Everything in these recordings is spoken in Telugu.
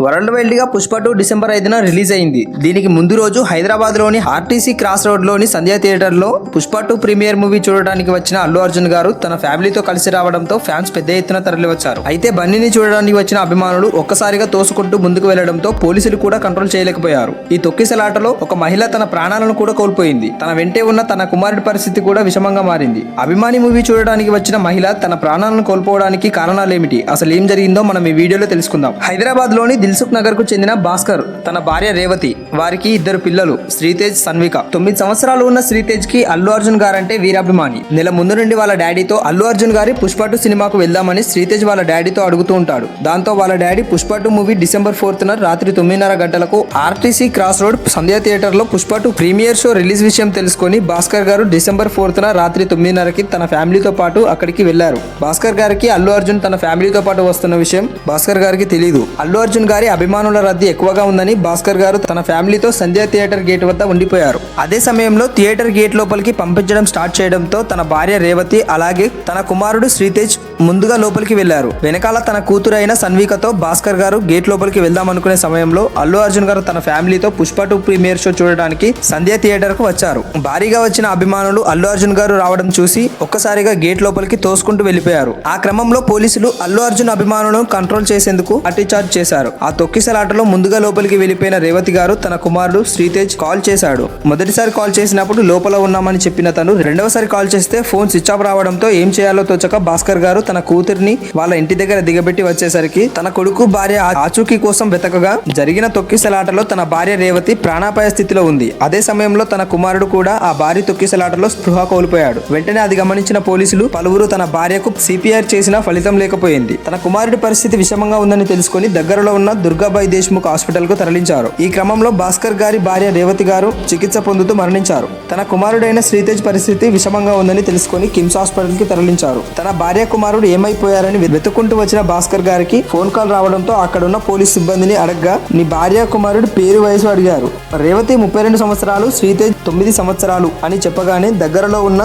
వరల్డ్ వైల్డ్గా పుష్ప టూ డిసెంబర్ ఐదున రిలీజ్ అయింది. దీనికి ముందు రోజు హైదరాబాద్లోని ఆర్టీసీ క్రాస్ రోడ్లోని సంధ్యా థియేటర్లో పుష్ప టూ ప్రీమియర్ మూవీ చూడడానికి వచ్చిన అల్లు అర్జున్ గారు తన ఫ్యామిలీతో కలిసి రావడంతో ఫ్యాన్స్ పెద్ద ఎత్తున తరలివచ్చారు. అయితే బన్నీని చూడడానికి వచ్చిన అభిమానులు ఒక్కసారిగా తోసుకుంటూ ముందుకు వెళ్ళడంతో పోలీసులు కూడా కంట్రోల్ చేయలేకపోయారు. ఈ తొక్కిసలాటలో ఒక మహిళ తన ప్రాణాలను కూడా కోల్పోయింది. తన వెంటే ఉన్న తన కుమారుడి పరిస్థితి కూడా విషమంగా మారింది. అభిమాని మూవీ చూడడానికి వచ్చిన మహిళ తన ప్రాణాలను కోల్పోవడానికి కారణాలేమిటి? అసలు ఏం జరిగిందో మనం ఈ వీడియోలో తెలుసుకుందాం. హైదరాబాద్లోని దిల్సుఖ్ నగర్కు చెందిన భాస్కర్ తన భార్య రేవతి వారికి ఇద్దరు పిల్లలు శ్రీతేజ్ సన్విక. తొమ్మిది సంవత్సరాలు ఉన్న శ్రీతేజ్కి అల్లు అర్జున్ గారంటే వీరాభిమాని. నెల ముందు నుండి వాళ్ళ డాడీతో అల్లు అర్జున్ గారి పుష్పటు సినిమాకు వెళ్దామని శ్రీతేజ్ వాళ్ళ డాడీతో అడుగుతూ ఉంటాడు. దాంతో వాళ్ళ daddy Pushpa two movie December fourth రాత్రి తొమ్మిదిన్నర గంటలకు ఆర్టీసీ క్రాస్ రోడ్ సంధ్యా థియేటర్లో పుష్పటు ప్రీమియర్ షో రిలీజ్ విషయం తెలుసుకొని భాస్కర్ గారు డిసెంబర్ ఫోర్త్ రాత్రి తొమ్మిదిన్నరకి తన ఫ్యామిలీతో పాటు అక్కడికి వెళ్ళారు. భాస్కర్ గారికి అల్లు అర్జున్ తన ఫ్యామిలీతో పాటు వస్తున్న విషయం భాస్కర్ గారికి తెలియదు అల్లు అర్జున్ గారి అభిమానుల రద్దీ ఎక్కువగా ఉందని భాస్కర్ గారు తన ఫ్యామిలీతో సంధ్యా థియేటర్ గేట్ వద్ద ఉండిపోయారు. అదే సమయంలో థియేటర్ గేట్ లోపలికి పంపించడం స్టార్ట్ చేయడంతో తన భార్య రేవతి అలాగే తన కుమారుడు శ్రీతేజ్ ముందుగా లోపలికి వెళ్ళారు వెనకాల తన కూతురు అయిన సన్వికతో భాస్కర్ గారు గేట్ లోపలికి వెళ్దాం అనుకునే సమయంలో అల్లు అర్జున్ గారు తన ఫ్యామిలీతో పుష్ప టూ ప్రీమియర్ షో చూడడానికి సంధ్యా థియేటర్కు వచ్చారు. భారీగా వచ్చిన అభిమానులు అల్లు అర్జున్ గారు రావడం చూసి ఒక్కసారిగా గేట్ లోపలికి తోసుకుంటూ వెళ్ళిపోయారు ఆ క్రమంలో పోలీసులు అల్లు అర్జున్ అభిమానులను కంట్రోల్ చేసేందుకు చార్జ్ చేశారు. ఆ తొక్కిసలాటలో ముందుగా లోపలికి వెళ్ళిపోయిన రేవతి గారు తన కుమారుడు శ్రీతేజ్ కాల్ చేశాడు. మొదటిసారి కాల్ చేసినప్పుడు లోపల ఉన్నామని చెప్పిన తను రెండవసారి కాల్ చేస్తే ఫోన్ స్విచ్ ఆఫ్ రావడంతో ఏం చేయాలో తోచక భాస్కర్ గారు తన కూతురిని వాళ్ళ ఇంటి దగ్గర దిగబెట్టి వచ్చేసరికి తన కొడుకు భార్య ఆచూకీ కోసం వెతకగా జరిగిన తొక్కిసలాటలో తన భార్య రేవతి ప్రాణాపాయ స్థితిలో ఉంది. అదే సమయంలో తన కుమారుడు కూడా ఆ భారీ తొక్కిసలాటలో స్పృహ కోల్పోయాడు. వెంటనే అది గమనించిన పోలీసులు పలువురు తన భార్యకు సిపిఆర్ చేసినా ఫలితం లేకపోయింది. తన కుమారుడి పరిస్థితి విషమంగా ఉందని తెలుసుకొని దగ్గరలో ఉన్న దుర్గాబాయి దేశ్ముఖ్ హాస్పిటల్కు తరలించారు. ఈ క్రమంలో భాస్కర్ గారి భార్య రేవతి గారు చికిత్స పొందుతూ మరణించారు. తన కుమారుడైన శ్రీతేజ్ పరిస్థితి విషమంగా ఉందని తెలుసుకొని కిమ్స్ హాస్పిటల్కి తరలించారు. తన భార్య కుమారుడు ఏమైపోయారని వెతుకుంటూ వచ్చిన భాస్కర్ గారికి ఫోన్ కాల్ రావడంతో అక్కడున్న పోలీస్ సిబ్బందిని అడగ్గా నీ భార్య కుమారుడు పేరు వయసు అడిగారు. రేవతి ముప్పై రెండు సంవత్సరాలు శ్రీతేజ్ తొమ్మిది సంవత్సరాలు అని చెప్పగానే దగ్గరలో ఉన్న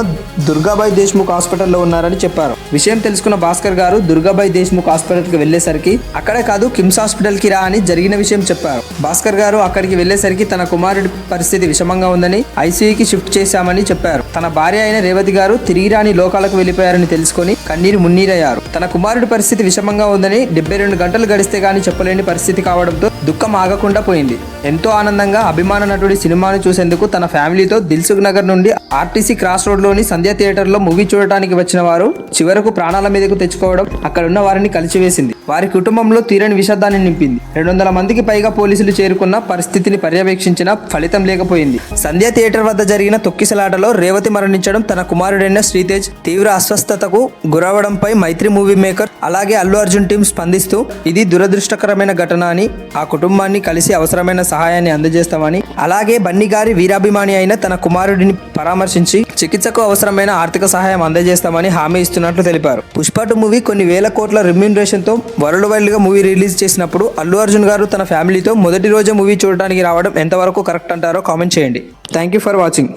దుర్గాబాయి దేశ్ముఖ్ హాస్పిటల్లో ఉన్నారని చెప్పారు. విషయం తెలుసుకున్న భాస్కర్ గారు దుర్గాబాయి దేశ్ముఖ్ హాస్పిటల్కి వెళ్ళేసరికి అక్కడే కాదు కిమ్స్ హాస్పిటల్ కి రా అని జరిగిన విషయం చెప్పారు. భాస్కర్ గారు అక్కడికి వెళ్ళేసరికి తన కుమారుడి పరిస్థితి విషమంగా ఉందని ఐసీయూకి షిఫ్ట్ చేశామని చెప్పారు. తన భార్య అయిన రేవతి గారు తిరిగి రాని లోకాలకు వెళ్ళిపోయారని తెలుసుకొని కన్నీరు మున్నీరయ్యారు. తన కుమారుడి పరిస్థితి విషమంగా ఉందని డెబ్బై రెండు గంటలు గడిస్తే గానీ చెప్పలేని పరిస్థితి కావడంతో దుఃఖం ఆగకుండా పోయింది. ఎంతో ఆనందంగా అభిమాన నటుడి సినిమాను చూసేందుకు తన ఫ్యామిలీతో దిల్సుఖ్ నగర్ నుండి ఆర్టీసీ క్రాస్ రోడ్లోని సంధ్యా థియేటర్లో మూవీ చూడటానికి వచ్చిన వారు చివరకు ప్రాణాల మీదకు తెచ్చుకోవడం అక్కడున్న వారిని కలిచివేసింది వారి కుటుంబంలో తీరని విషాదాన్ని నింపి నింపింది రెండు వందల మందికి పైగా పోలీసులు చేరుకున్న పరిస్థితిని పర్యవేక్షించిన ఫలితం లేకపోయింది. సంధ్యా థియేటర్ వద్ద జరిగిన తొక్కిసలాటలో రేవతి మరణించడం తన కుమారుడైన శ్రీతేజ్ తీవ్ర అస్వస్థతకు గురవడంపై మైత్రి మూవీ మేకర్ అలాగే అల్లు అర్జున్ టీం స్పందిస్తూ ఇది దురదృష్టకరమైన ఘటన అని ఆ కుటుంబాన్ని కలిసి అవసరమైన సహాయాన్ని అందజేస్తామని అలాగే బన్నీ గారి వీరాభిమాని అయిన తన కుమారుడిని పరామర్శించి చికిత్సకు అవసరమైన ఆర్థిక సహాయం అందజేస్తామని హామీ ఇస్తున్నట్లు తెలిపారు. పుష్ప టూ మూవీ కొన్ని వేల కోట్ల రెమ్యూనరేషన్తో వరల్డ్ వైల్డ్గా మూవీ రిలీజ్ చేసినప్పుడు అల్లు అర్జున్ గారు తన ఫ్యామిలీతో మొదటి రోజే మూవీ చూడడానికి రావడం ఎంతవరకు కరెక్ట్ అంటారో కామెంట్ చేయండి. Thank you for watching.